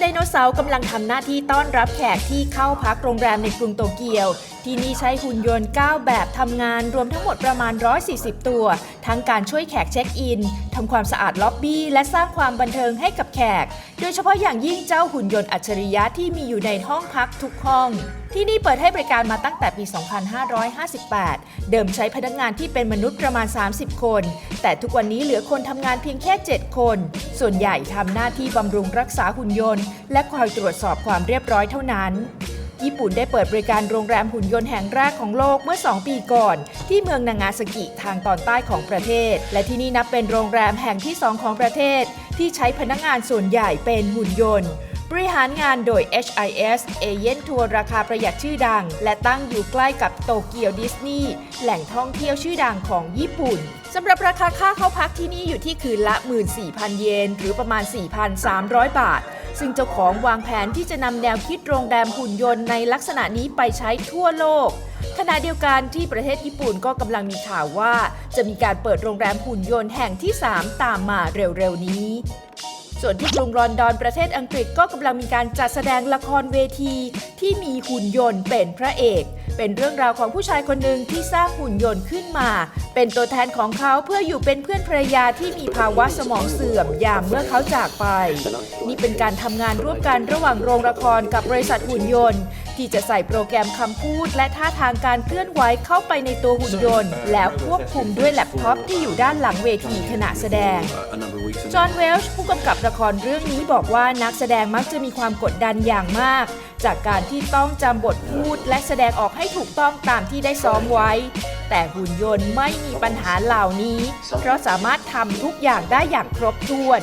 ไดโนเสาร์กำลังทำหน้าที่ต้อนรับแขกที่เข้าพักโรงแรมในกรุงโตเกียว ที่นี่ใช้หุ่นยนต์ 9 แบบทำงานรวมทั้งหมดประมาณ 140 ตัว ทั้งการช่วยแขกเช็คอินทำความสะอาดล็อบบี้ และสร้างความบันเทิงให้กับแขก โดยเฉพาะอย่างยิ่งเจ้าหุ่นยนต์อัจฉริยะที่มีอยู่ในห้องพักทุกห้อง ที่นี่เปิดให้บริการมาตั้งแต่ปี 2558 เดิมใช้พนักงานที่เป็นมนุษย์ประมาณ 30 คน แต่ทุกวันนี้เหลือคนทำงานเพียงแค่ 7 คน ส่วนใหญ่ทำหน้าที่บำรุงรักษาหุ่นยนต์ และคอยตรวจสอบความเรียบร้อยเท่านั้นญี่ปุ่นได้เปิดบริการโรงแรมหุ่นยนต์แห่งแรกของโลกเมื่อ 2 ปีก่อน ที่เมืองนางาซากิทางตอนใต้ของประเทศ และที่นี่นับเป็นโรงแรมแห่งที่ 2 ของประเทศ ที่ใช้พนักงานส่วนใหญ่เป็นหุ่นยนต์ บริหารงานโดย HIS เอเย่นทัวร์ราคาประหยัดชื่อดัง และตั้งอยู่ใกล้กับโตเกียวดิสนีย์แหล่งท่องเที่ยวชื่อดังของญี่ปุ่นสำหรับราคาค่าเข้าพักที่นี่อยู่ที่คืนละ 14,000 เยน หรือประมาณ 4,300 บาท ซึ่งเจ้าของวางแผนที่จะนำแนวคิดโรงแรมหุ่นยนต์ในลักษณะนี้ไปใช้ทั่วโลกขณะเดียวกันที่ประเทศญี่ปุ่นก็กำลังมีข่าวว่า จะมีการเปิดโรงแรมหุ่นยนต์แห่งที่ 3 ตามมาเร็วๆนี้ ส่วนที่กรุงลอนดอนประเทศอังกฤษก็กำลังมีการจัดแสดงละครเวที ที่มีหุ่นยนต์เป็นพระเอก เป็นเรื่องราวของผู้ชายคนหนึ่งที่สร้างหุ่นยนต์ขึ้นมา เป็นตัวแทนของเขาเพื่ออยู่เป็นเพื่อนภรรยาที่มีภาวะสมองเสื่อมยามเมื่อเขาจากไป นี่เป็นการทำงานร่วมกันระหว่างโรงละครกับบริษัทหุ่นยนต์ ที่จะใส่โปรแกรมคำพูด และท่าทางการเคลื่อนไหวเข้าไปในตัวหุ่นยนต์ แล้วควบคุมด้วยแล็ปท็อปที่อยู่ด้านหลังเวทีขณะแสดง a number of weeks ago. จอห์นเวลช์ผู้กำกับละครเรื่องนี้บอกว่านักแสดงมักจะมีความกดดันอย่างมาก จากการที่ต้องจำบทพูดและแสดงออกให้ถูกต้องตามที่ได้ซ้อมไว้ แต่หุ่นยนต์ไม่มีปัญหาเหล่านี้ เพราะสามารถทำทุกอย่างได้อย่างครบถ้วน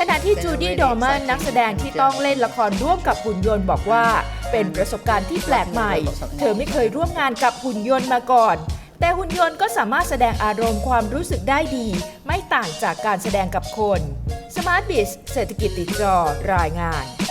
ขณะที่จูดี้ดอร์แมนนักแสดงที่ต้องเล่นละครร่วมกับหุ่นยนต์บอกว่า เป็นประสบการณ์ที่แปลกใหม่ เธอไม่เคยร่วมงานกับหุ่นยนต์มาก่อน แต่หุ่นยนต์ก็สามารถแสดงอารมณ์ความรู้สึกได้ดี ไม่ต่างจากการแสดงกับคน Smart b i z เศรษฐกิจติดจอรายงาน